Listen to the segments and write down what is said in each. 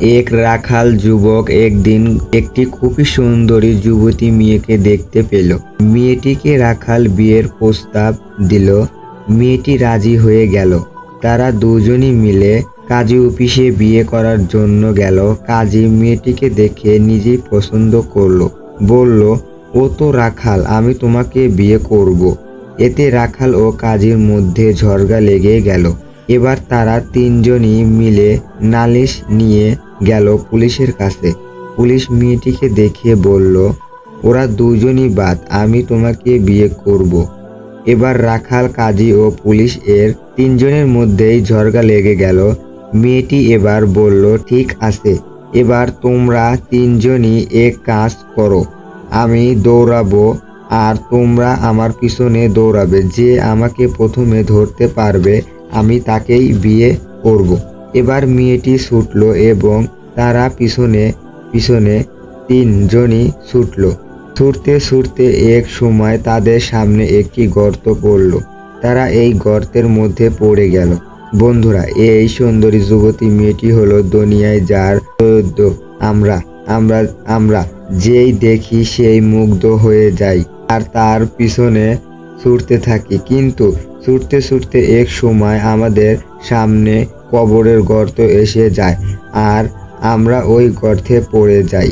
এক রাখাল যুবক একদিন একটি খুবই সুন্দরী যুবতী মেয়েকে দেখতে পেল। মেয়েটিকে রাখাল বিয়ের প্রস্তাব দিল। মেয়েটি রাজি হয়ে গেল। তারা দুজনই মিলে কাজী অফিসে বিয়ে করার জন্য গেল। কাজী মেয়েটিকে দেখে নিজেই পছন্দ করল। বলল, ও তো রাখাল, আমি তোমাকে বিয়ে করব। এতে রাখাল ও কাজীর মধ্যে ঝগড়া লেগে গেল। এবার তারা তিনজনই মিলে নালিশ নিয়ে গেল পুলিশের কাছে পুলিশ মেয়েটিকে দেখে বলল, ওরা দুজনই বাদ, আমি তোমাকে বিয়ে করব। এবার রাখাল, কাজী ও পুলিশ এর তিনজনের মধ্যেই ঝগড়া লেগে গেল মেয়েটি এবার বলল, ঠিক আছে, এবার তোমরা তিনজনই এক কাজ করো আমি দৌড়াবো আর তোমরা আমার পিছনে দৌড়াবে যে আমাকে প্রথমে ধরতে পারবে, আমি তাকেই বিয়ে করব। এবার মেয়েটি ছুটল এবং তারা পিছনে পিছনে তিনজনই ছুটল। ছুটতে ছুটতে এক সময় তাদের সামনে একটি গর্ত পড়ল। তারা এই গর্তের মধ্যে পড়ে গেল। বন্ধুরা, এই সুন্দরী যুবতী মেয়েটি হলো দুনিয়ায় যার চোদ্দ আমরা আমরা আমরা যেই দেখি সেই মুগ্ধ হয়ে যাই আর তার পিছনে ছুটতে থাকি। কিন্তু ছুটতে ছুটতে এক সময় আমাদের সামনে কবরের গর্ত এসে যায়, আর আমরা ওই গর্তে পড়ে যাই।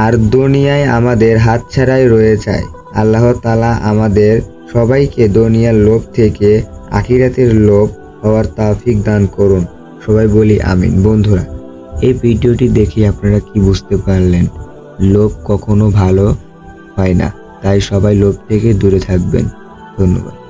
আর দুনিয়ায় আমাদের হাত হাতছাড়াই রয়ে যায়। আল্লাহ তালা আমাদের সবাইকে দুনিয়ার লোভ থেকে আখিরাতের লোভ হওয়ার তাফিক দান করুন। সবাই বলি আমিন। বন্ধুরা, এই ভিডিওটি দেখে আপনারা কি বুঝতে পারলেন? লোভ কখনো ভালো হয় না, তাই সবাই লোভ থেকে দূরে থাকবেন। ধন্যবাদ।